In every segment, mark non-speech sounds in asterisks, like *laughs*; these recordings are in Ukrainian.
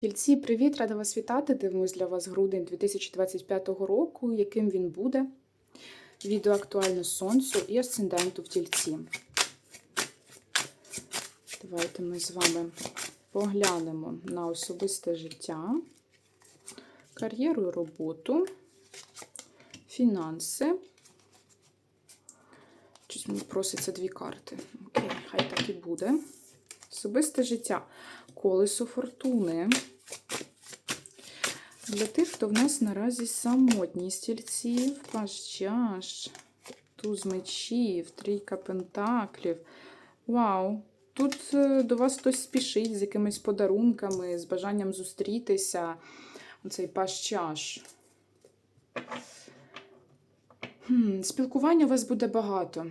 Тільці, привіт! Рада вас вітати. Дивимось для вас грудень 2025 року, яким він буде. Відео актуально сонцю і асценденту в тільці. Давайте ми з вами поглянемо на особисте життя, кар'єру і роботу, фінанси. Щось мені проситься дві карти. Окей, хай так і буде. Особисте життя. Колесо фортуни. Для тих, хто в нас наразі самотні стільці, паш чаш, туз мечів, трійка пентаклів. Вау! Тут е, до вас хтось спішить з якимись подарунками, з бажанням зустрітися. Оцей паш чаш. Хм, Спілкування у вас буде багато.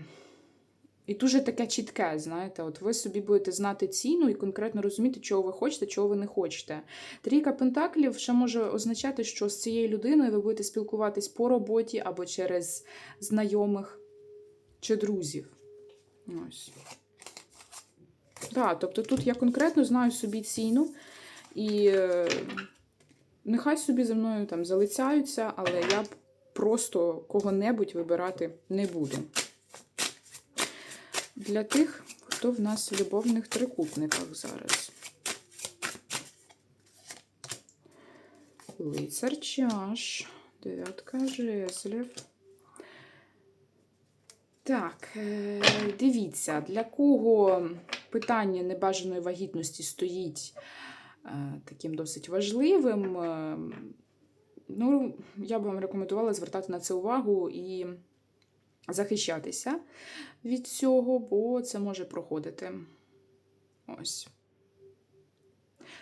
І дуже таке чітке, знаєте, от ви собі будете знати ціну і конкретно розуміти, чого ви хочете, чого ви не хочете. Трійка пентаклів ще може означати, що з цією людиною ви будете спілкуватись по роботі або через знайомих чи друзів. Ось. Так, тобто тут я конкретно знаю собі ціну, і е, нехай собі за мною там залицяються, але я просто кого-небудь вибирати не буду для тих, хто в нас в любовних трикутниках зараз. Лицар чаш, дев'ятка жезлів. Так, е, дивіться, для кого питання небажаної вагітності стоїть е, таким досить важливим. е, Ну, я б вам рекомендувала звертати на це увагу і захищатися від цього, бо це може проходити. Ось.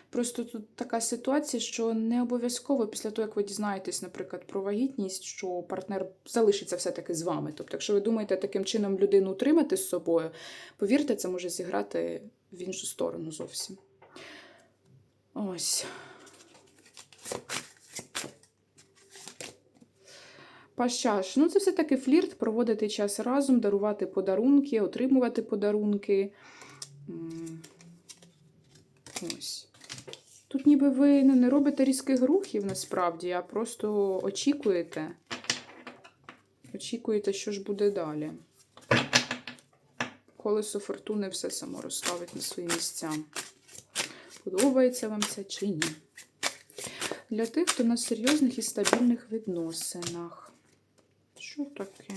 Просто тут така ситуація, що не обов'язково після того, як ви дізнаєтесь, наприклад, про вагітність, що партнер залишиться все-таки з вами. Тобто, якщо ви думаєте таким чином людину утримати з собою, повірте, це може зіграти в іншу сторону зовсім. Ось. Пащаш. Ну, це все-таки флірт, проводити час разом, дарувати подарунки, отримувати подарунки. Ось. Тут ніби ви не робите різких рухів насправді, а просто очікуєте. Очікуєте, що ж буде далі. Колесо фортуни все само розставить на свої місця. Подобається вам це чи ні? Для тих, хто на серйозних і стабільних відносинах. Що таке?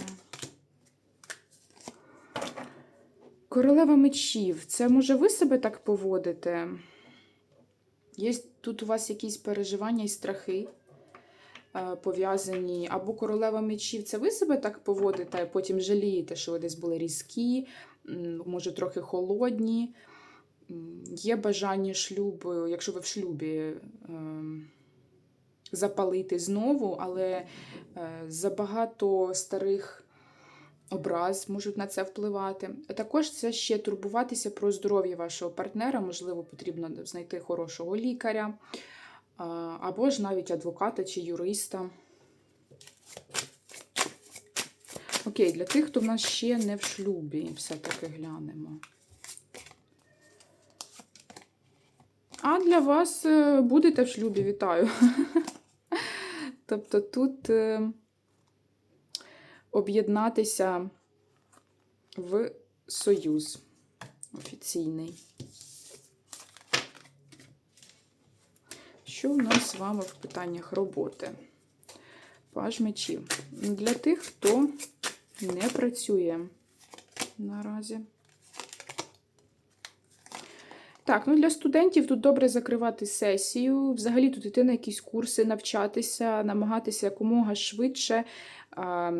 Королева мечів. Це може ви себе так поводите? Є тут у вас якісь переживання і страхи е, пов'язані. Або королева мечів, це ви себе так поводите, а потім жалієте, що ви десь були різкі, може, трохи холодні. Є бажання шлюбу, якщо ви в шлюбі. Запалити знову, але е, забагато старих образ можуть на це впливати. А також це ще турбуватися про здоров'я вашого партнера, можливо, потрібно знайти хорошого лікаря, або ж навіть адвоката чи юриста. Окей, для тих, хто в нас ще не в шлюбі, все-таки глянемо. А для вас е, будете в шлюбі, вітаю. *laughs* Тобто тут е, об'єднатися в союз офіційний. Що в нас з вами в питаннях роботи? Паж мечів. Для тих, хто не працює наразі. Так, ну для студентів тут добре закривати сесію, взагалі тут йти на якісь курси, навчатися, намагатися якомога швидше а,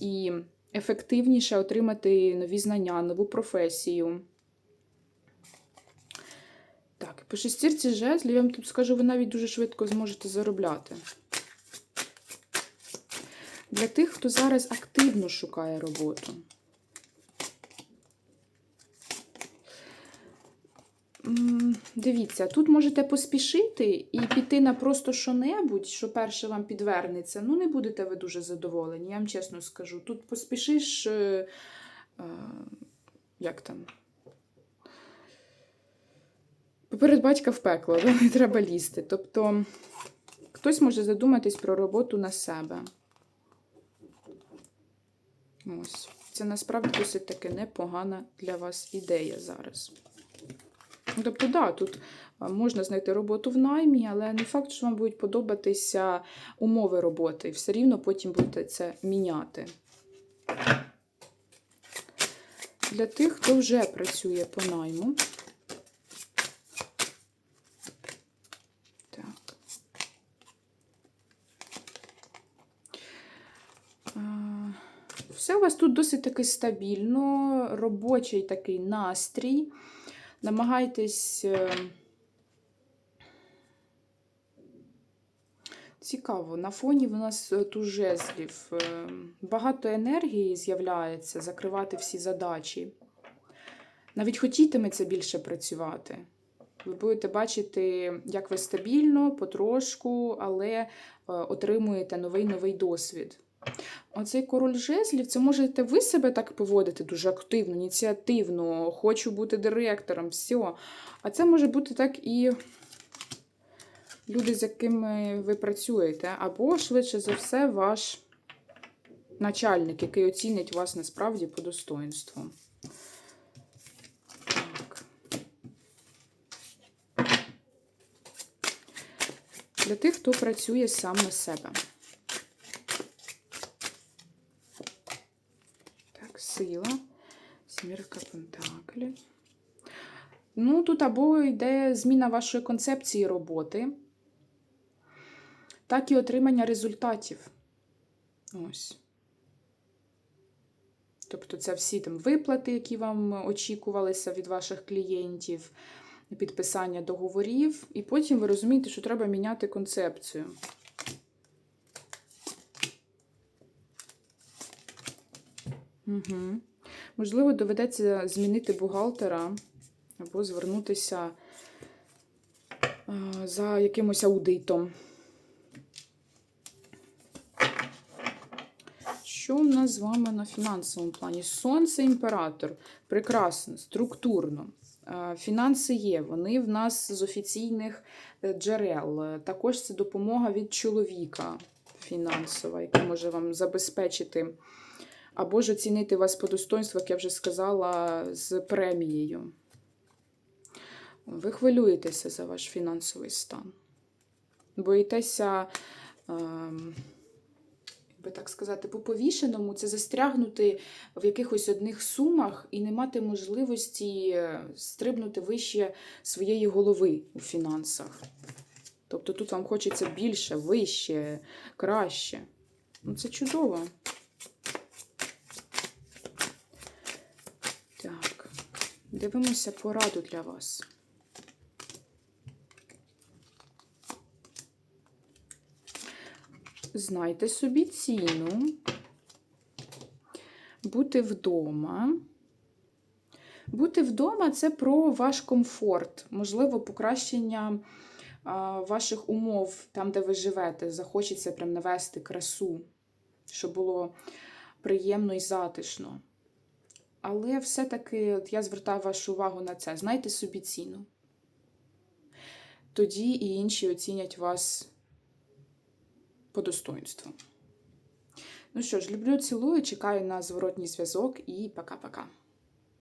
і ефективніше отримати нові знання, нову професію. Так, по шестірці жезлів, я вам тут скажу, ви навіть дуже швидко зможете заробляти. Для тих, хто зараз активно шукає роботу. Дивіться, тут можете поспішити і піти на просто що-небудь, що перше вам підвернеться. Ну, не будете ви дуже задоволені, я вам чесно скажу. Тут поспішиш, е, е, як там? Поперед батька в пекло, *laughs* не треба лізти. Тобто хтось може задуматись про роботу на себе. Ось. Це насправді досить таки непогана для вас ідея зараз. Тобто, да, тут можна знайти роботу в наймі, але не факт, що вам будуть подобатися умови роботи. і Все рівно потім будете це міняти. Для тих, хто вже працює по найму. Так. Все у вас тут досить таки стабільно, робочий такий настрій. Намагайтесь. е, Цікаво, на фоні в нас е, тут жезлів. е, Багато енергії з'являється закривати всі задачі. Навіть хотітиметься більше працювати. Ви будете бачити, як ви стабільно, потрошку, але отримуєте новий новий досвід. Оцей король жезлів, це можете ви себе так поводити дуже активно, ініціативно, хочу бути директором, все. А це може бути так і люди, з якими ви працюєте, або, швидше за все, ваш начальник, який оцінить вас насправді по достоинству. Для тих, хто працює сам на себе. Так, сила. Сімірка Пентаклів. Ну, тут або йде зміна вашої концепції роботи, так і отримання результатів. Ось. Тобто, це всі там виплати, які вам очікувалися від ваших клієнтів, підписання договорів, і потім ви розумієте, що треба міняти концепцію. Угу. Можливо, доведеться змінити бухгалтера або звернутися е, за якимось аудитом. Що в нас з вами на фінансовому плані? Сонце імператор. Прекрасно, структурно. Е, Фінанси є, вони в нас з офіційних е, джерел. Також це допомога від чоловіка фінансова, яка може вам забезпечити або ж оцінити вас по достоинству, як я вже сказала, з премією. Ви хвилюєтеся за ваш фінансовий стан. Боїтеся, ем, як би так сказати, по повішеному це застрягнути в якихось одних сумах і не мати можливості е, стрибнути вище своєї голови у фінансах. Тобто тут вам хочеться більше, вище, краще. Ну, це чудово. Так, дивимося пораду для вас. Знайте собі ціну, бути вдома. Бути вдома це про ваш комфорт, можливо, покращення ваших умов там, де ви живете. Захочеться прям навести красу, щоб було приємно і затишно. Але все-таки от я звертаю вашу увагу на це. Знайте собі ціну. Тоді і інші оцінять вас по достоинству. Ну що ж, люблю, цілую, чекаю на зворотній зв'язок і пока-пока.